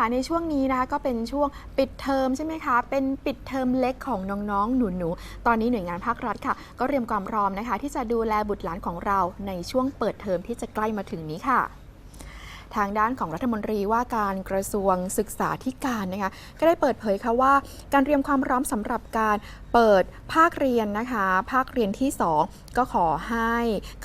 คะในช่วงนี้นะคะก็เป็นช่วงปิดเทอมใช่ไหมคะ เป็นปิดเทอมเล็กของน้องๆ หนูๆ ตอนนี้หน่วยงานภาครัฐค่ะ ก็เตรียมความพร้อมนะคะ ที่จะดูแลบุตรหลานของเราในช่วงเปิดเทอมที่จะใกล้มาถึงนี้ค่ะ ทางด้านของรัฐมนตรีว่าการกระทรวงศึกษาธิการนะคะก็ได้เปิดเผยค่ะว่า การเตรียมความพร้อมสำหรับการเปิดภาคเรียนนะคะ ภาคเรียนที่ 2 ก็ขอให้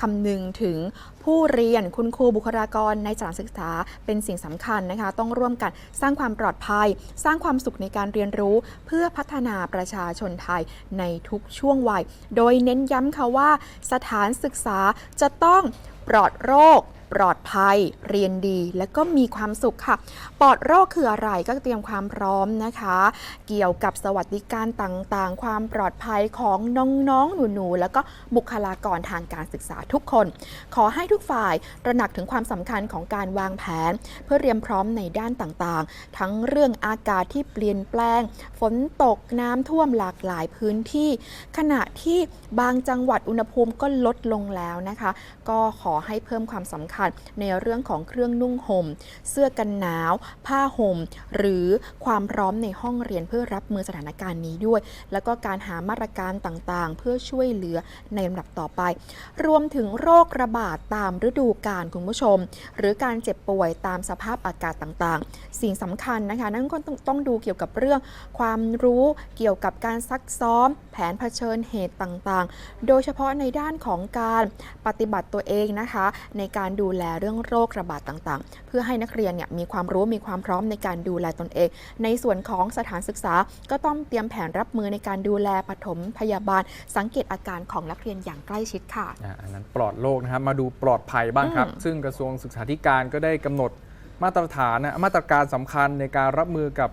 คำนึงถึงผู้เรียนคุณครูบุคลากรในสถานศึกษาเป็นสิ่งสำคัญนะคะ ต้องร่วมกันสร้างความปลอดภัย สร้างความสุขในการเรียนรู้เพื่อพัฒนาประชาชนไทยในทุกช่วงวัย โดยเน้นย้ำค่ะว่า สถานศึกษาจะต้องปลอดโรค ปลอดภัย เรียนดี และก็มีความสุขค่ะ ปลอดโรคคืออะไรก็เตรียมความพร้อมนะคะ เกี่ยวกับสวัสดิการต่างๆ ความปลอดภัยของน้องๆ หนูๆ แล้วก็บุคลากรทางการศึกษาทุกคน ขอให้ทุกฝ่ายตระหนักถึงความสำคัญของการวางแผน เพื่อเตรียมพร้อมในด้านต่างๆ ทั้งเรื่องอากาศที่เปลี่ยนแปลง ฝนตกน้ำท่วมหลากหลายพื้นที่ ขณะที่บางจังหวัดอุณหภูมิก็ลดลงแล้วนะคะ ก็ขอให้เพิ่มความสำคัญในเรื่องของเครื่องนุ่งห่ม เสื้อกันหนาว ผ้าห่ม หรือความพร้อมในห้องเรียนเพื่อรับมือสถานการณ์นี้ด้วย แล้วก็การหามาตรการต่างๆ เพื่อช่วยเหลือในลำดับต่อไป รวมถึงโรคระบาดตามฤดูกาลคุณผู้ชม หรือการเจ็บป่วยตามสภาพอากาศต่างๆ สิ่งสำคัญนะคะ นั่นก็ต้องต้องดูเกี่ยวกับเรื่อง ความรู้เกี่ยวกับการซักซ้อม แผนเผชิญเหตุต่างๆ โดยเฉพาะในด้านของการปฏิบัติตัวเองนะคะ ในการดูแลเรื่องโรคระบาดต่างๆ เพื่อให้นักเรียนเนี่ยมีความรู้มีความพร้อมในการดูแลตนเอง ในส่วนของสถานศึกษาก็ต้องเตรียมแผนรับมือในการดูแลปฐมพยาบาล สังเกตอาการของนักเรียนอย่างใกล้ชิดค่ะอ่าอันนั้นปลอดโรคนะครับมาดูปลอดภัยบ้างครับอืมซึ่งกระทรวงศึกษาธิการก็ได้กำหนดมาตรฐานนะมาตรการสำคัญในการรับมือกับ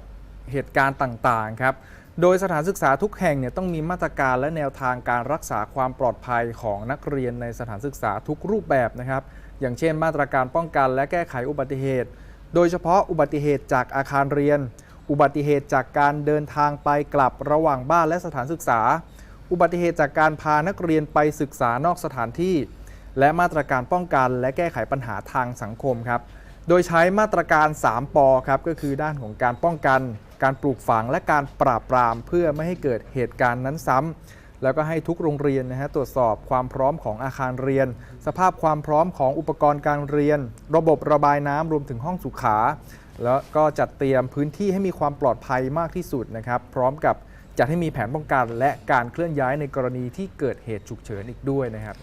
เหตุการณ์ต่างๆครับโดยสถานศึกษาทุกแห่งเนี่ยต้องมีมาตรการและแนวทางการรักษาความปลอดภัยของนักเรียนในสถานศึกษาทุกรูปแบบนะครับ อย่างเช่น มาตรการป้องกันและแก้ไขอุบัติเหตุ โดยเฉพาะอุบัติเหตุจากอาคารเรียน อุบัติเหตุจากการเดินทางไปกลับระหว่างบ้านและสถานศึกษา อุบัติเหตุจากการพานักเรียนไปศึกษานอกสถานที่ และมาตรการป้องกันและแก้ไขปัญหาทางสังคมครับ โดยใช้มาตรการ 3ปอครับก็คือด้านของการป้องกัน การปลูกฝังและการปราบปราม เพื่อไม่ให้เกิดเหตุการณ์นั้นซ้ำ แล้วก็ให้ทุกโรงเรียนนะฮะตรวจสอบความพร้อมของอาคารเรียน สภาพความพร้อมของอุปกรณ์การเรียน ระบบระบายน้ำรวมถึงห้องสุขา แล้วก็จัดเตรียมพื้นที่ให้มีความปลอดภัยมากที่สุดนะครับ พร้อมกับจัดให้มีแผนป้องกันและการเคลื่อนย้ายในกรณีที่เกิดเหตุฉุกเฉินอีกด้วยนะครับ